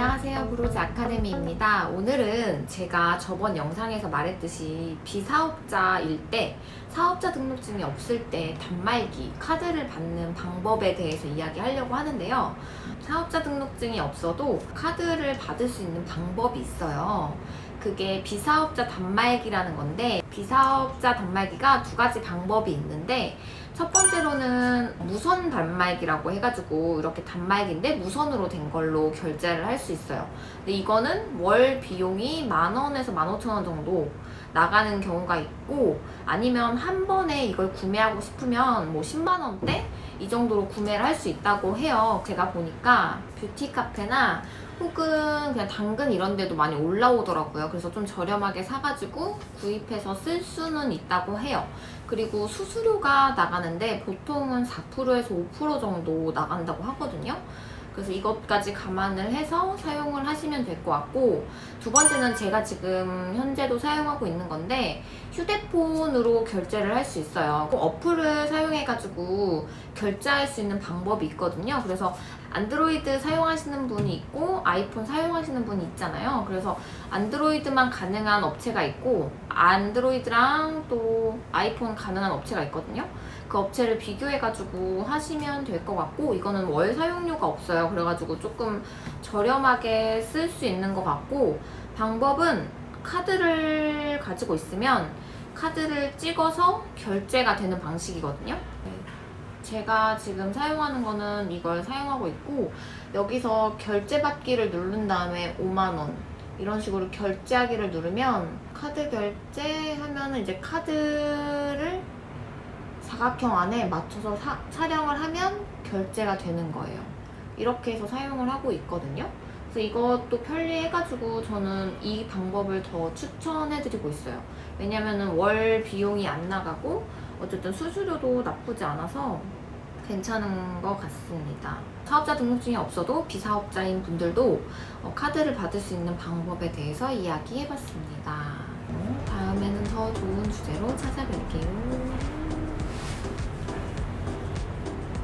안녕하세요. 브로즈 아카데미입니다. 오늘은 제가 저번 영상에서 말했듯이 비사업자일 때 사업자 등록증이 없을 때 단말기 카드를 받는 방법에 대해서 이야기하려고 하는데요. 사업자 등록증이 없어도 카드를 받을 수 있는 방법이 있어요. 그게 비사업자 단말기라는 건데 비사업자 단말기가 두 가지 방법이 있는데 첫 번째로는 무선 단말기라고 해가지고 이렇게 단말기인데 무선으로 된 걸로 결제를 할 수 있어요. 근데 이거는 월 비용이 만 원에서 만 오천 원 정도 나가는 경우가 있고 아니면 한 번에 이걸 구매하고 싶으면 뭐 10만 원대 이 정도로 구매를 할 수 있다고 해요. 제가 보니까 뷰티 카페나 혹은 그냥 당근 이런 데도 많이 올라오더라고요. 그래서 좀 저렴하게 사가지고 구입해서 쓸 수는 있다고 해요. 그리고 수수료가 나가는데 보통은 4%에서 5% 정도 나간다고 하거든요. 그래서 이것까지 감안을 해서 사용을 하시면 될 것 같고 두 번째는 제가 지금 현재도 사용하고 있는 건데 휴대폰으로 결제를 할 수 있어요. 그 어플을 사용해가지고 결제할 수 있는 방법이 있거든요. 그래서 안드로이드 사용하시는 분이 있고 아이폰 사용하시는 분이 있잖아요. 그래서 안드로이드만 가능한 업체가 있고 안드로이드랑 또 아이폰 가능한 업체가 있거든요. 그 업체를 비교해가지고 하시면 될 것 같고 이거는 월 사용료가 없어요. 그래가지고 조금 저렴하게 쓸 수 있는 것 같고 방법은 카드를 가지고 있으면 카드를 찍어서 결제가 되는 방식이거든요. 네. 제가 지금 사용하는 거는 이걸 사용하고 있고 여기서 결제 받기를 누른 다음에 5만원 이런 식으로 결제하기를 누르면 카드 결제 하면 이제 카드를 사각형 안에 맞춰서 사, 촬영을 하면 결제가 되는 거예요. 이렇게 해서 사용을 하고 있거든요. 그래서 이것도 편리해가지고 저는 이 방법을 더 추천해드리고 있어요. 왜냐면은 월 비용이 안 나가고 어쨌든 수수료도 나쁘지 않아서 괜찮은 것 같습니다. 사업자 등록증이 없어도 비사업자인 분들도 어, 카드를 받을 수 있는 방법에 대해서 이야기해봤습니다. 다음에는 더 좋은 주제로 찾아뵐게요.